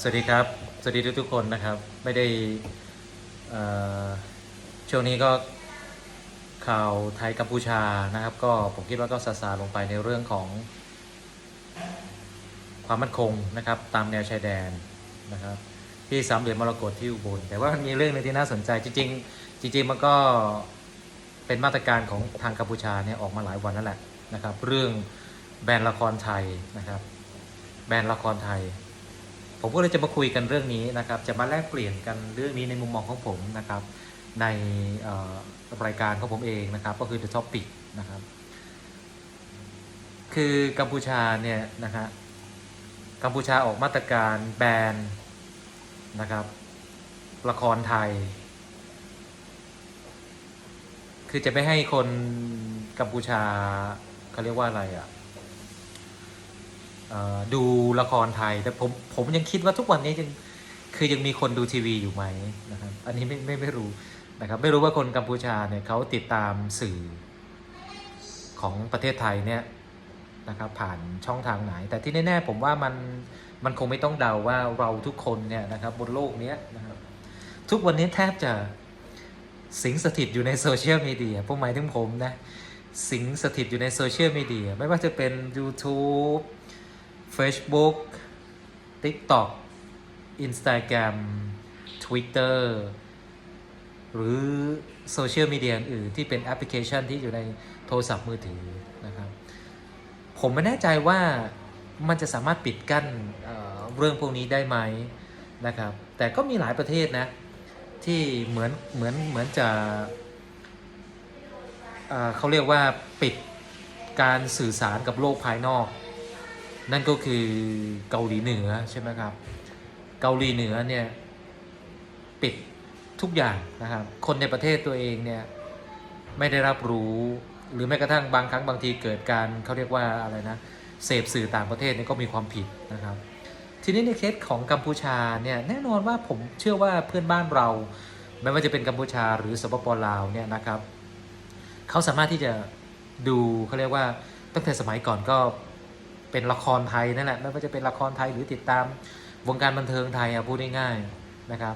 สวัสดีครับ สวัสดีทุกๆคนนะครับ ไม่ได้ช่วงนี้ก็ข่าวไทยกัมพูชานะครับ ก็ผมคิดว่าก็ซาซาลงไปในเรื่องของ ความมั่นคงนะครับ ตามแนวชายแดนนะครับ ที่สามเหลี่ยมมรกตที่อุบลแต่ว่ามันมีเรื่องหนึงที่น่าสนใจจริงๆจริง ๆ มันก็เป็นมาตรการของทางกัมพูชาเนี่ยออกมาหลายวันแล้วแหละนะครับ เรื่องแบนละครไทยนะครับ แบนละครไทย ผมก็เลยจะมาคุยกันเรื่องนี้นะครับ จะมาแลกเปลี่ยนกันเรื่องนี้ในมุมมองของผมนะครับ ในรายการของผมเองนะครับ ก็คือ The Topic นะครับ คือกัมพูชาเนี่ยนะฮะกัมพูชาออกมาตรการแบนนะครับละครไทย คือจะไม่ให้คนกัมพูชาเขาเรียกว่าอะไรอะ่ะ ดูละครไทย แต่ผมผมยังคิดว่าทุกวันนี้ยังคือยังมีคนดูทีวีอยู่ไหมนะครับ อันนี้ไม่ไม่ไม่รู้นะครับ ไม่รู้ว่าคนกัมพูชาเนี่ยเขาติดตามสื่อของประเทศไทยเนี่ยนะครับผ่านช่องทางไหน แต่ที่แน่ๆผมว่ามันมันคงไม่ต้องเดาว่าเราทุกคนเนี่ยนะครับบนโลกนี้นะครับทุกวันนี้แทบจะสิงสถิตอยู่ในโซเชียลมีเดียผมหมายถึงผมนะสิงสถิตอยู่ในโซเชียลมีเดียไม่ว่าจะเป็น YouTube Facebook TikTok Instagram Twitter หรือโซเชียลมีเดียอื่นที่เป็นแอปพลิเคชันที่อยู่ในโทรศัพท์มือถือนะครับ ผมไม่แน่ใจว่ามันจะสามารถปิดกั้นเเรื่องพวกนี้ได้ไหมนะครับ แต่ก็มีหลายประเทศนะ ที่เหมือนเหมือนเหมือนจะเเขาเรียกว่าปิดการสื่อสารกับโลกภายนอก นั่นก็คือเกาหลีเหนือใช่ไหมครับ เกาหลีเหนือเนี่ยปิดทุกอย่างนะครับ คนในประเทศตัวเองเนี่ยไม่ได้รับรู้หรือแม้กระทั่งบางครั้งบางทีเกิดการเขาเรียกว่าอะไรนะเสพสื่อต่างประเทศนี่ก็มีความผิดนะครับ ทีนี้ในเคสของกัมพูชาเนี่ยแน่นอนว่าผมเชื่อว่าเพื่อนบ้านเรา ไม่ว่าจะเป็นกัมพูชาหรือสปปลาวเนี่ยนะครับเขาสามารถที่จะดูเขาเรียกว่าตั้งแต่สมัยก่อนก็ เป็นละครไทยนั่นแหละไม่ว่าจะเป็นละครไทยหรือติดตามวงการบันเทิงไทยอะพูดง่ายๆนะครับ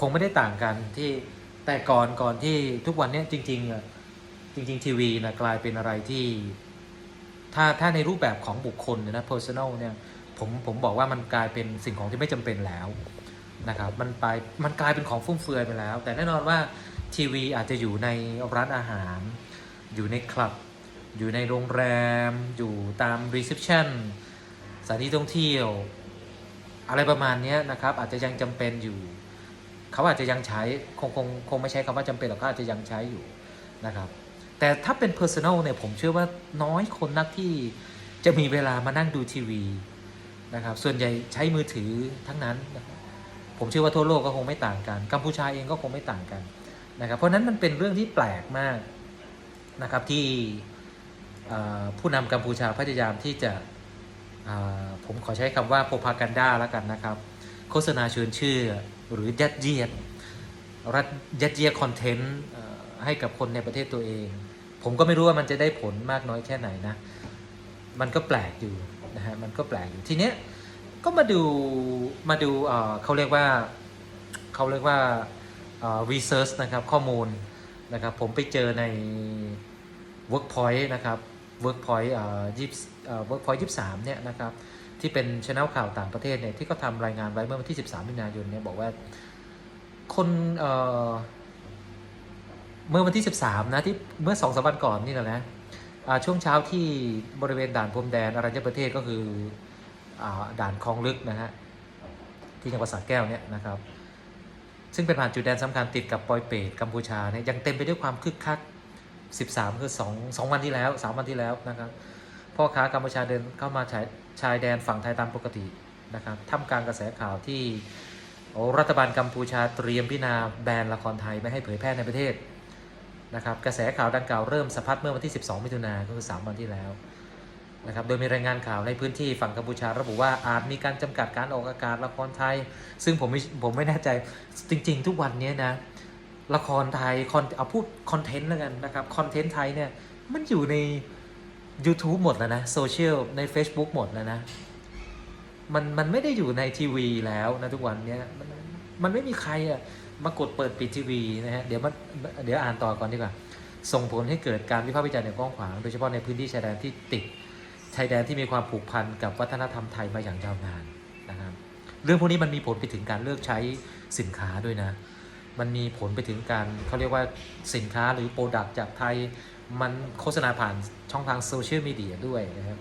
คงไม่ได้ต่างกันที่แต่ก่อนก่อนที่ทุกวันนี้จริงๆอะจริง ๆ ทีวีนะกลายเป็นอะไรที่ ถ้าถ้าในรูปแบบของบุคคลเนี่ยนะ personal เนี่ยผมผมบอกว่ามันกลายเป็นสิ่งของที่ไม่จำเป็นแล้วนะครับมันไปมันกลายเป็นของฟุ่มเฟือยไปแล้ว แต่แน่นอนว่าทีวีอาจจะอยู่ในร้านอาหาร อยู่ในคลับ อยู่ในโรงแรม อยู่ตามรีเซพชันสถานที่ท่องเที่ยว อะไรประมาณนี้นะครับ อาจจะยังจำเป็นอยู่ เขาอาจจะยังใช้คงคงคงไม่ใช้คำว่าจำเป็นหรอกเขาอาจจะยังใช้อยู่นะครับ แต่ถ้าเป็น Personal เนี่ยผมเชื่อว่าน้อยคนนักที่จะมีเวลามานั่งดูทีวีนะครับ ส่วนใหญ่ใช้มือถือทั้งนั้นนะผมเชื่อว่าทั่วโลกก็คงไม่ต่างกันกัมพูชาเองก็คงไม่ต่างกันนะครับ เพราะนั้นมันเป็นเรื่องที่แปลกมากนะครับที่ ผู้นำกัมพูชาพยายามที่จะผมขอใช้คำว่าโ r พากันดาแล้วกันนะครับ โฆษณาเชิญชื่อหรือยัดเยียดรัฐยัดเยียดคอนเทนต์ให้กับคนในประเทศตัวเอง ผมก็ไม่รู้ว่ามันจะได้ผลมากน้อยแค่ไหนนะ มันก็แปลกอยู่นะฮะมันก็แปลกอยู่ทีเนี้ยก็มาดูมาดูเขาเรียกว่าเขาเรียกว่าเอ่อ research นะครับข้อมูลนะครับผมไปเจอใน Workpoint นะครับ Workpoint เอ่อยี่เอ่อ Workpoint ยี่สามเนี่ยนะครับที่เป็นช anel ข่าวต่างประเทศเนี่ยที่เขาทำรายงานไว้เมื่อวันที่ 13มิถุนายนเนี่ยบอกว่าคนเอ่อเมื่อวันที่ 13 นะที่เมื่อสองสามวันก่อนนี่แหละนะช่วงเช้าที่บริเวณด่านพรมแดนอรัญญประเทศก็คืออด่านคลองลึกนะฮะที่จังหวัดสระแก้วเนี่ยนะครับ ซึ่งเป็นผ่านจุดแดนสำคัญติดกับปอยเปตกัมพูชาเนี่ยยังเต็มไปด้วยความคึกคัก 13 คือ2 2วันที่แล้ว 3 วันที่แล้วนะครับพ่อค้ากัมพูชาเดินเข้ามาชายชายแดนฝั่งไทยตามปกตินะครับท่ามกลางกระแสข่าวที่รัฐบาลกัมพูชาเตรียมพิจารณาแบนละครไทยไม่ให้เผยแพร่ในประเทศนะครับกระแสข่าวดังกล่าวเริ่มสะพัดเมื่อวันที่ 12 มิถุนายนก็คือ 3 วันที่แล้วนะครับโดยมีรายงานข่าวในพื้นที่ฝั่งกัมพูชาระบุว่าอาจมีการจำกัดการออกอากาศละครไทย ซึ่งผมไม่ผมไม่แน่ใจจริง ๆ ทุกวันนี้นะ ละครไทยคอนเอาพูดคอนเทนต์แล้วกันนะครับคอนเทนต์ไทยเนี่ยมันอยู่ใน YouTube หมดแล้วนะโซเชียลใน Facebook หมดแล้วนะมันมันไม่ได้อยู่ในทีวีแล้วนะทุกวันเนี้ยมันมันไม่มีใครอะมากดเปิดปิดทีวีนะฮะเดี๋ยวมันเดี๋ยวอ่านต่อก่อนดีกว่า ส่งผลให้เกิดการวิพากษ์วิจารณ์อย่างกว้างขวาง โดยเฉพาะในพื้นที่ชายแดนที่ติดชายแดนที่มีความผูกพันกับวัฒนธรรมไทยมาอย่างยาวนานนะครับเรื่องพวกนี้มันมีผลไปถึงการเลือกใช้สินค้าด้วยนะ มันมีผลไปถึงการเขาเรียกว่าสินค้าหรือโปรดักต์จากไทย มันโฆษณาผ่านช่องทางโซเชียลมีเดียด้วยนะครับ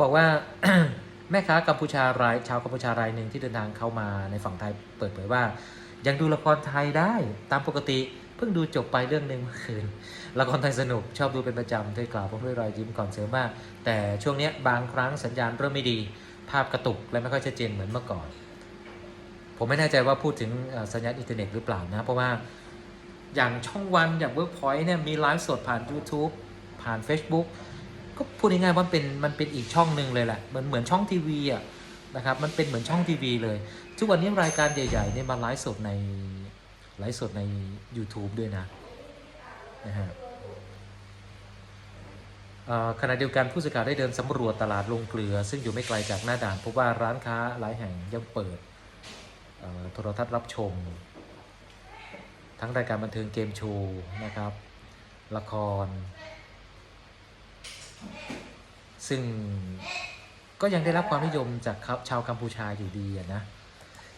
บอกว่าแม่ค้ากัมพูชารายชาวกัมพูชารายหนึ่งที่เดินทางเข้ามาในฝั่งไทยเปิดเผยว่า ยังดูละครไทยได้ตามปกติเพิ่งดูจบไปเรื่องหนึ่งเมื่อคืนละครไทยสนุกชอบดูเป็นประจำเธอกล่าวพร้อมด้วยรอยยิ้มก่อนเสริมว่าแต่ช่วงนี้บางครั้งสัญญาณเริ่มไม่ดี ภาพกระตุกและไม่ค่อยชัดเจนเหมือนเมื่อก่อน ผมไม่แน่ใจว่าพูดถึงสัญญาณอินเทอร์เน็ตหรือเปล่านะ เพราะว่าอย่างช่องวันอย่าง Workpoint เนี่ยมีไลฟ์สดผ่าน YouTube ผ่าน Facebook ก็พูดง่ายๆว่ามันเป็นมันเป็นอีกช่องหนึ่งเลยแหละเหมือนเหมือนช่องทีวีอะนะครับมันเป็นเหมือนช่องทีวีเลย ทุกวันนี้รายการใหญ่ๆเนี่ยมาไลฟ์สดในไลฟ์สดใน YouTube ด้วยนะนะฮะขณะเดียวกันผู้สื่อข่าวได้เดินสำรวจตลาดลงเกลือ ซึ่งอยู่ไม่ไกลจากหน้าด่านพบว่าร้านค้าหลายแห่งยังเปิด โทรทัศน์รับชม ทั้งรายการบันเทิงเกมโชว์นะครับ ละคร ซึ่งก็ยังได้รับความนิยมจากครับชาวกัมพูชาอยู่ดีนะ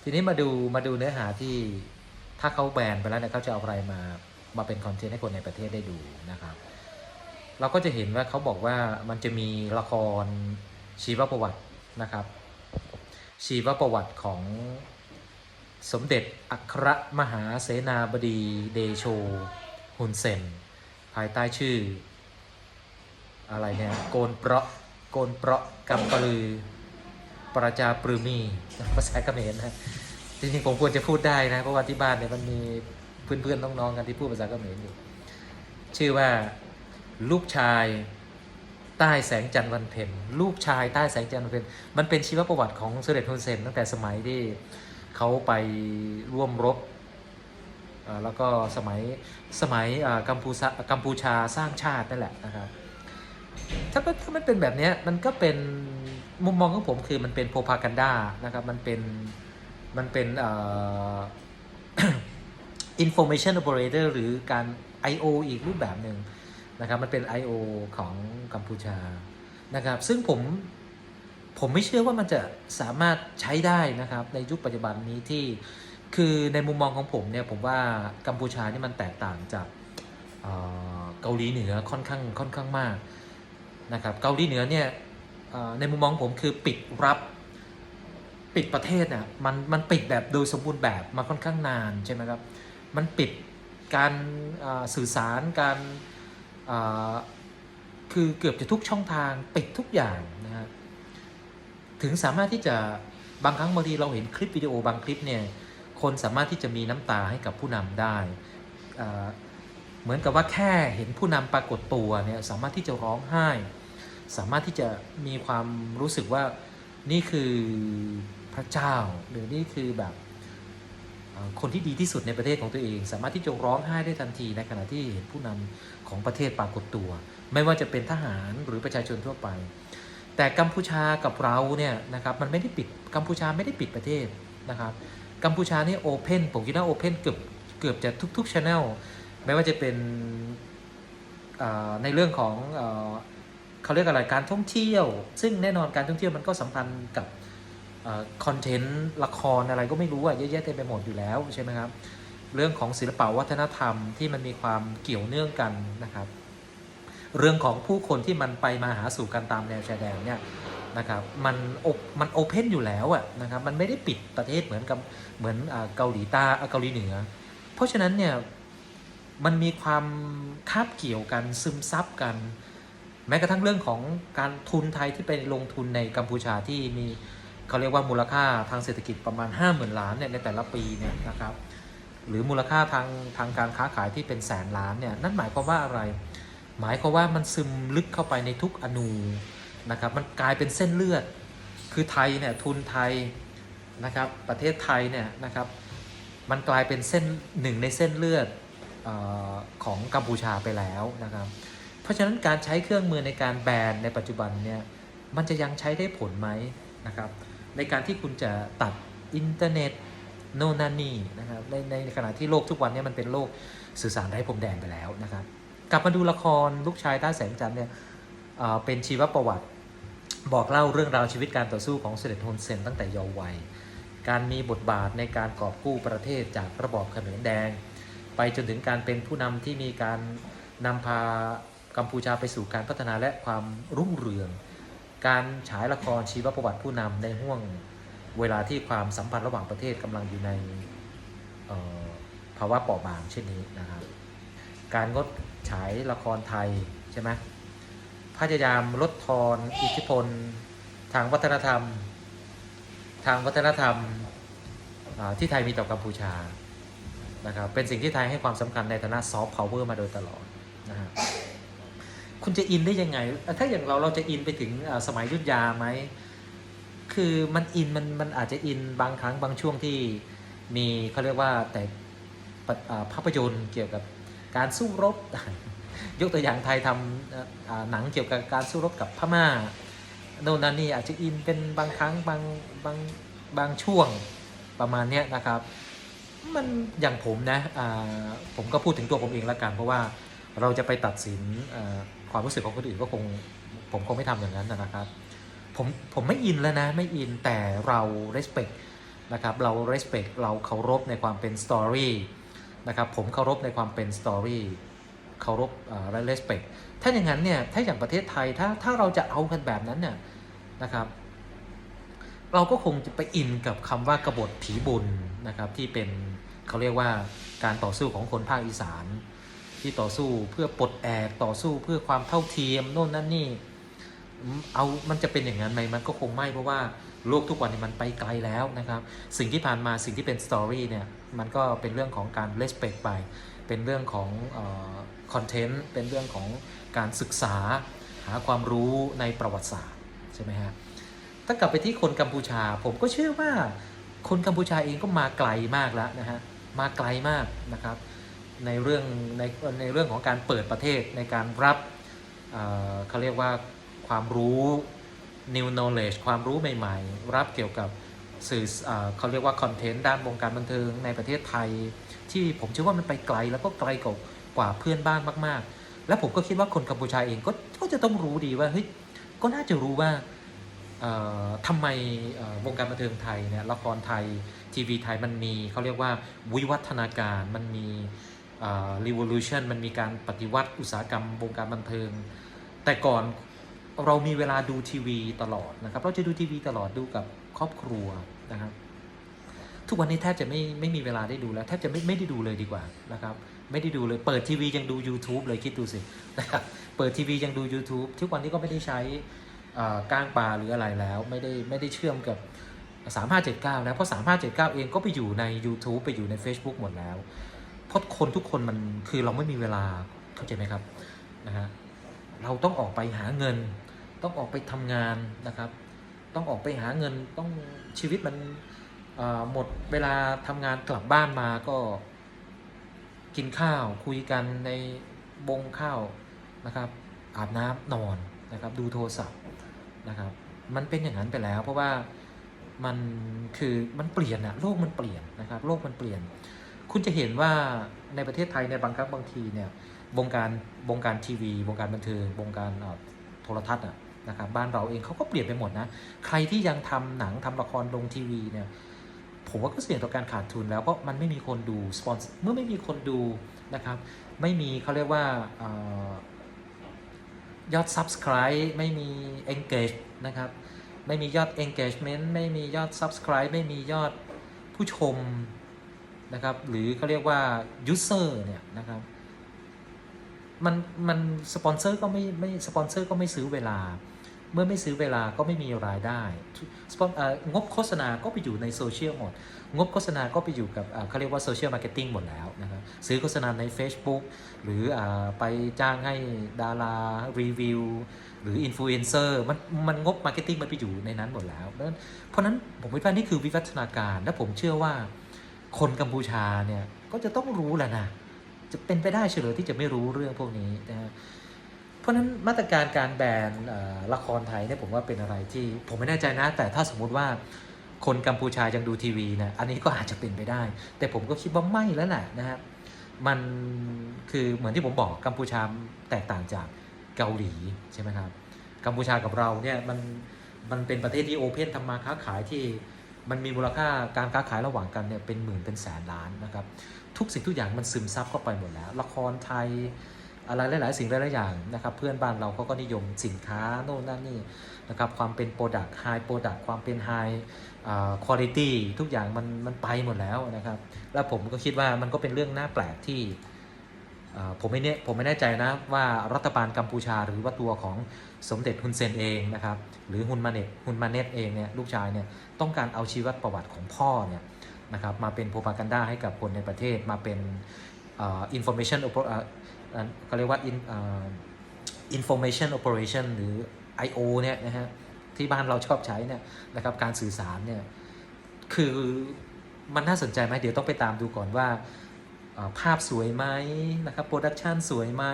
ทีนี้มาดูมาดูเนื้อหาที่ถ้าเขาแบนไปแล้วเนี่ยเขาจะเอาอะไรมามาเป็นคอนเทนต์ให้คนในประเทศได้ดูนะครับ เราก็จะเห็นว่าเขาบอกว่ามันจะมีละครชีวประวัตินะครับ ชีวประวัติของ สมเด็จอัครมหาเสนาบดีเดโชฮุนเซน ภายใต้ชื่อ อะไรเนี่ยโกนเปราะโกนเปราะกำปลือ ประจาปรือมีภาษาเขมรนะจริงๆผมควรจะพูดได้นะ เพราะว่าที่บ้านเนี่ยมันมีเพื่อนๆน้องๆกันที่พูดภาษาเขมรอยู่ ชื่อว่าลูกชายใต้แสงจันทร์วันเพ็ญลูกชายใต้แสงจันทร์วันเพ็ญมันเป็นชีวประวัติของสมเด็จฮุนเซนตั้งแต่สมัยที่ เขาไปร่วมรบแล้วก็สมัยสมัยกัมพูชากัมพูชาสร้างชาตินั่นแหละนะครับถ้ามันถ้ามันเป็นแบบนี้มันก็เป็นมุมมองของผมคือมันเป็นโพพากันดานะครับมันเป็นมันเป็นเอ่อ information operator หรือการ I.O. อีกรูปแบบหนึ่งนะครับมันเป็น I.O. ของกัมพูชานะครับซึ่งผม ผมไม่เชื่อว่ามันจะสามารถใช้ได้นะครับ ในยุคปัจจุบันนี้ที่คือในมุมมองของผมเนี่ยผมว่ากัมพูชานี่มันแตกต่างจากเกาหลีเหนือค่อนข้างค่อนข้างมากนะครับเกาหลีเหนือเนี่ยในมุมมองผมคือปิดรับปิดประเทศน่ะมันมันปิดแบบโดยสมบูรณ์แบบมาค่อนข้างนานใช่ไหมครับมันปิดการสื่อสารการคือเกือบจะทุกช่องทางปิดทุกอย่างนะฮะ ถึงสามารถที่จะบางครั้งบางทีเราเห็นคลิปวิดีโอบางคลิปเนี่ยคนสามารถที่จะมีน้ำตาให้กับผู้นำได้เอ่อเหมือนกับว่าแค่เห็นผู้นำปรากฏตัวเนี่ยสามารถที่จะร้องไห้ สามารถที่จะมีความรู้สึกว่านี่คือพระเจ้า หรือนี่คือแบบคนที่ดีที่สุดในประเทศของตัวเอง สามารถที่จะร้องไห้ได้ทันทีในขณะที่เห็นผู้นำของประเทศปรากฏตัว ไม่ว่าจะเป็นทหารหรือประชาชนทั่วไป แต่กัมพูชากับเราเนี่ยนะครับมันไม่ได้ปิดกัมพูชาไม่ได้ปิดประเทศนะครับกัมพูชานี่โอเพนผมคิดว่าโอเพนเกือบเกือบจะทุกๆช anel ไม่ว่าจะเป็นในเรื่องของเอเขาเรียกอะไรการท่องเที่ยว ซึ่งแน่นอนการท่องเที่ยวมันก็สัมพันธ์กับคอนเทนต์ละครอะไรก็ไม่รู้อะเยอะแยะเต็มไปหมดอยู่แล้วใช่ไหมครับ เรื่องของศิลปวัฒนธรรมที่มันมีความเกี่ยวเนื่องกันนะครับ เรื่องของผู้คนที่มันไปมาหาสู่กันตามแนวชายแดนเนี่ยนะครับมันมันโอเพนอยู่แล้วอะนะครับมันไม่ได้ปิดประเทศเหมือนกับเหมือนอ่าเกาหลีใต้เกาหลีเหนือ เพราะฉะนั้นเนี่ยมันมีความคาบเกี่ยวกันซึมซับกัน แม้กระทั่งเรื่องของการทุนไทยที่ไปลงทุนในกัมพูชาที่มีเขาเรียกว่ามูลค่าทางเศรษฐกิจประมาณ 5 0,000 ล้านเนี่ยในแต่ละปีเนี่ยนะครับหรือมูลค่าทางทางการค้าขายที่เป็นแสนล้านเนี่ยนั่นหมายความว่าอะไร หมายความว่ามันซึมลึกเข้าไปในทุกอนูนะครับมันกลายเป็นเส้นเลือด คือไทยเนี่ยทุนไทยนะครับประเทศไทยเนี่ยนะครับมันกลายเป็นเส้นหนึ่งในเส้นเลือดออของกัมพูชาไปแล้วนะครับเพราะฉะนั้นการใช้เครื่องมือในการแบนในปัจจุบันเนี่ยมันจะยังใช้ได้ผลไหมนะครับในการที่คุณจะตัดอินเทอร์เน็ตโน่นนั่นนี่นะครับในในขณะที่โลกทุกวันนี้มันเป็นโลกสื่อสารไร้พรมแดนไปแล้วนะครับ กลับมาดูละครลูกชายต้าแสงจันทร์เนี่ยเเป็นชีวประวัติ บอกเล่าเรื่องราวชีวิตการต่อสู้ของเสด็จฮุนเซนตั้งแต่เยาว์วัย การมีบทบาทในการกอบกู้ประเทศจากระบอบเขมรแดง ไปจนถึงการเป็นผู้นำที่มีการนำพากัมพูชาไปสู่การพัฒนาและความรุ่งเรือง การฉายละครชีวประวัติผู้นำในห่วงเวลาที่ความสัมพันธ์ระหว่างประเทศกำลังอยู่ในภาวะเปราะบางเช่นนี้นะครับการงด ฉายละครไทยใช่ไหมพยายามลดทอนอิทธิพล ทางวัฒนธรรม ทางวัฒนธรรมที่ไทยมีต่อกัมพูชานะครับเป็นสิ่งที่ไทยให้ความสำคัญในฐานะซอฟต์พาวเวอร์มาโดยตลอดนะฮะคุณจะอินได้ยังไง ถ้าอย่างเราเราจะอินไปถึงสมัยยุทธยาไหม คือมันอินมันมันอาจจะอินบางครั้งบางช่วงที่มีเขาเรียกว่าแต่ภาพยนตร์เกี่ยวกับ การสู้รบ ยกตัวอย่างไทยทำหนังเกี่ยวกับการสู้รบกับพม่าโน่นนั่นนี่อาจจะอินเป็นบางครั้งบางบางบางช่วงประมาณเนี้ยนะครับ มันอย่างผมนะผมก็พูดถึงตัวผมเองละกัน เพราะว่าเราจะไปตัดสินความรู้สึกของคนอื่นก็คงผมคงไม่ทำอย่างนั้นนะครับผมผมไม่อินแล้วนะไม่อินแต่เรา respect นะครับเรา respect เราเคารพในความเป็น story นะครับผมเคารพในความเป็น story เคารพและ respect ถ้าอย่างนั้นเนี่ยถ้าอย่างประเทศไทยถ้าถ้าเราจะเอากันแบบนั้นเนี่ยนะครับเราก็คงจะไปอินกับคำว่ากบฏผีบุญนะครับที่เป็นเขาเรียกว่าการต่อสู้ของคนภาคอีสาน ที่ต่อสู้เพื่อปลดแอกต่อสู้เพื่อความเท่าเทียมโน่นนั่นนี่เอามันจะเป็นอย่างนั้นไหมมันก็คงไม่เพราะว่าโลกทุกวันนี้มันไปไกลแล้วนะครับ สิ่งที่ผ่านมาสิ่งที่เป็นสตอรี่เนี่ย มันก็เป็นเรื่องของการ respect ไป เป็นเรื่องของคอนเทนต์เป็นเรื่องของการศึกษาหาความรู้ในประวัติศาสตร์ใช่ไหมฮะถ้ากลับไปที่คนกัมพูชา ผมก็เชื่อว่าคนกัมพูชาเองก็มาไกลมากแล้วนะฮะมาไกลมากนะครับในเรื่องในในเรื่องของการเปิดประเทศในการรับเเขาเรียกว่าความรู้ new knowledge ความรู้ใหม่ ๆ รับเกี่ยวกับ สื่อเอ่อเขาเรียกว่าคอนเทนต์ด้านวงการบันเทิงในประเทศไทย ที่ผมเชื่อว่ามันไปไกลแล้วก็ไกลกว่ากว่าเพื่อนบ้านมาก ๆ และผมก็คิดว่าคนกัมพูชาเองก็ก็จะต้องรู้ดีว่าเฮ้ยก็น่าจะรู้ว่าเอ่อทำไมวงการบันเทิงไทยเนี่ยละครไทยทีวีไทยมันมีเขาเรียกว่าวิวัฒนาการมันมี revolution มันมีการปฏิวัติอุตสาหกรรมวงการบันเทิง แต่ก่อนเรามีเวลาดูทีวีตลอดนะครับ เราจะดูทีวีตลอดดูกับครอบครัว นะครับ ทุกวันนี้แทบจะไม่ไม่มีเวลาได้ดูแล้วแทบจะไม่ไม่ได้ดูเลยดีกว่านะครับ ไม่ได้ดูเลยเปิดทีวียังดู YouTube เลยคิดดูสินะครับเปิดทีวียังดู YouTube ทุกวันนี้ก็ไม่ได้ใช้ก้างปลาหรืออะไรแล้ว ไม่ได้ไม่ได้เชื่อมกับ 3579 แล้วเพราะ 3579 เองก็ไปอยู่ใน YouTube ไปอยู่ใน Facebook หมดแล้วเพราะคนทุกคนมันคือเราไม่มีเวลาเข้าใจไหมครับนะฮะเราต้องออกไปหาเงิน ต้องออกไปทำงานนะครับ ต้องออกไปหาเงินต้องชีวิตมันหมดเวลาทำงานกลับบ้านมาก็กินข้าวคุยกันในบงข้าวนะครับอาบน้ำนอนนะครับดูโทรศัพท์นะครับมันเป็นอย่างนั้นไปแล้ว เพราะว่ามันคือมันเปลี่ยนอะโลกมันเปลี่ยนนะครับโลกมันเปลี่ยน คุณจะเห็นว่าในประเทศไทยในบางครั้งบางทีเนี่ยวงการวงการทีวี วงการบันเทิงวงการโทรทัศน์อะ นะครับบ้านเราเองเขาก็เปลี่ยนไปหมดนะ ใครที่ยังทำหนังทำละครลงทีวีเนี่ยผมว่าก็เสี่ยงต่อการขาดทุนแล้วเพราะมันไม่มีคนดูสปอนเมื่อไม่มีคนดูนะครับไม่มีเขาเรียกว่าออยอด Subscribe ไม่มี Engage นะครับไม่มียอด Engagement ไม่มียอด Subscribe ไม่มียอดผู้ชมนะครับหรือเขาเรียกว่า User เนี่ยนะครับมันมันสปอนเซอร์ก็ไม่ไม่สปอนเซอร์ก็ไม่ซื้อเวลา เมื่อไม่ซื้อเวลาก็ไม่มีรายได้ งบโฆษณาก็ไปอยู่ในโซเชียลหมด งบโฆษณาก็ไปอยู่กับเขาเรียกว่าโซเชียลมาร์เก็ตติ้งหมดแล้วนะครับ ซื้อโฆษณาใน Facebook หรืออไปจ้างให้ดารารีวิว หรืออินฟลูเอนเซอร์มันมันงบมาร์เก็ตติ้งมันไปอยู่ในนั้นหมดแล้วเพราะฉะนั้นผมคิดว่านี่คือวิวัฒนาการ และผมเชื่อว่าคนกัมพูชาเนี่ยก็จะต้องรู้แหละนะ จะเป็นไปได้เฉลยที่จะไม่รู้เรื่องพวกนี้นะฮะ ราะนั้นมาตรการการแบนละครไทยเนี่ยผมว่าเป็นอะไรที่ ผมไม่แน่ใจนะ แต่ถ้าสมมุติว่าคนกัมพูชายังดูทีวีนะอันนี้ก็อาจจะเป็นไปได้ แต่ผมก็คิดว่าไม่แล้วแหละนะครับมันคือเหมือนที่ผมบอกกัมพูชาแตกต่างจากเกาหลีใช่ไหมครับกัมพูชากับเราเนี่ยมันมันเป็นประเทศที่โอเพนทำมาค้าขายที่มันมีมูลค่าการค้าขายระหว่างกันเนี่ยเป็นหมื่นเป็นแสนล้านนะครับทุกสิ่งทุกอย่างมันซึมซับเข้าไปหมดแล้ว ละครไทย อะไรหลาย ๆ สิ่งหลาย ๆ อย่างนะครับ เพื่อนบ้านเราเขาก็นิยมสินค้าโน่นนั่นนี่นะครับ ความเป็นโปรดักต์ไฮโปรดักต์ความเป็นไฮคุณภาพทุกอย่างมันมันไปหมดแล้วนะครับ แล้วผมก็คิดว่ามันก็เป็นเรื่องน่าแปลกที่ผมไม่เนี่ยผมไม่แน่ใจนะว่ารัฐบาลกัมพูชาหรือว่าตัวของสมเด็จฮุนเซนเองนะครับหรือฮุนมาเนตฮุนมาเนตเองเนี่ยลูกชายเนี่ยต้องการเอาชีวประวัติของพ่อเนี่ยนะครับมาเป็นโพปากันดาให้กับคนในประเทศมาเป็นอ่า information oper- อ่าอ่า เขาเรียกว่า in อ่า information operation หรือ I.O. เนี่ยนะฮะที่บ้านเราชอบใช้เนี่ยนะครับการสื่อสารเนี่ยคือมันน่าสนใจไหมเดี๋ยวต้องไปตามดูก่อนว่าภาพสวยไหมนะครับโปรดักชันสวยไหม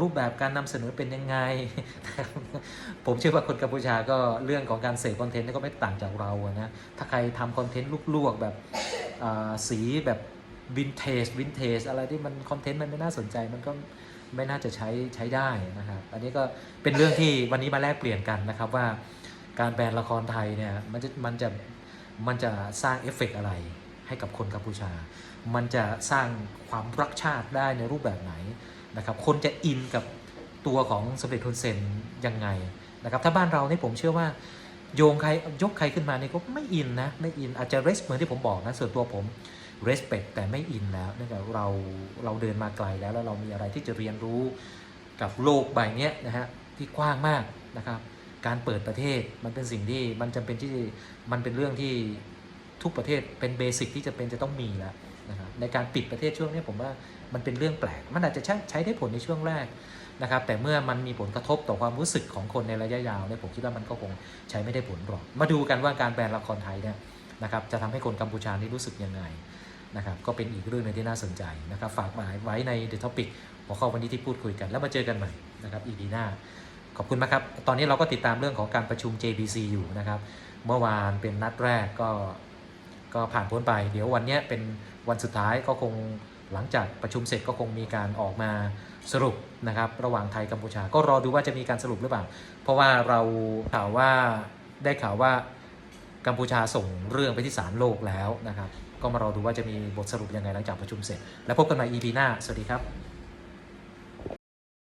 รูปแบบการนำเสนอเป็นยังไง ผมเชื่อว่าคนกัมพูชาก็เรื่องของการเสพคอนเทนต์ก็ไม่ต่างจากเราอะนะ ถ้าใครทำคอนเทนต์ลวกๆแบบอ่าสีแบบ วินเทจวินเทจอะไรที่มันคอนเทนต์มันไม่น่าสนใจมันก็ไม่น่าจะใช้ใช้ได้นะครับ อันนี้ก็เป็นเรื่องที่วันนี้มาแลกเปลี่ยนกันนะครับว่าการแบนละครไทยเนี่ยมันจะมันจะมันจะสร้างเอฟเฟกต์อะไรให้กับคนกัมพูชา มันจะสร้างความรักชาติได้ในรูปแบบไหนนะครับ คนจะอินกับตัวของสมเด็จทุนเซนยังไงนะครับ ถ้าบ้านเราเนี่ยผมเชื่อว่าโยงใครยกใครขึ้นมาเนี่ยก็ไม่อินนะไม่อินอาจจะ res เหมือนที่ผมบอกนะส่วนตัวผม respect แต่ไม่อินแล้วเนื่องจากเราเราเดินมาไกลแล้วแล้วเรามีอะไรที่จะเรียนรู้กับโลกใบนี้นะฮะที่กว้างมากนะครับ การเปิดประเทศมันเป็นสิ่งที่มันจำเป็นที่มันเป็นเรื่องที่ทุกประเทศเป็นเบสิกที่จะเป็นจะต้องมีแล้วนะครับในการปิดประเทศช่วงนี้ผมว่ามันเป็นเรื่องแปลก มันอาจจะใช้ใช้ได้ผลในช่วงแรกนะครับ แต่เมื่อมันมีผลกระทบต่อความรู้สึกของคนในระยะยาวเนี่ยผมคิดว่ามันก็คงใช้ไม่ได้ผลหรอก มาดูกันว่าการแบนละครไทยเนี่ยนะครับจะทำให้คนกัมพูชานี่รู้สึกยังไง นะครับก็เป็นอีกเรื่องหนึงที่น่าสนใจนะครับฝากหมายไว้ใน The Topic หัวข้อวันนี้ที่พูดคุยกัน แล้วมาเจอกันใหม่นะครับ EP หน้าขอบคุณมากครับ ตอนนี้เราก็ติดตามเรื่องของการประชุม JBC อยู่นะครับ เมื่อวานเป็นนัดแรกก็ก็ผ่านพ้นไป เดี๋ยววันนี้เป็นวันสุดท้ายก็คงหลังจากประชุมเสร็จก็คงมีการออกมาสรุปนะครับ ระหว่างไทยกัมพูชา ก็รอดูว่าจะมีการสรุปหรือเปล่า เพราะว่าเราข่าวว่าได้ข่าวว่ากัมพูชาส่งเรื่องไปที่ศาลโลกแล้วนะครับ ก็มารอดูว่าจะมีบทสรุปยังไงหลังจากประชุมเสร็จ แล้วพบกันใหม่ EP หน้า สวัสดีครับ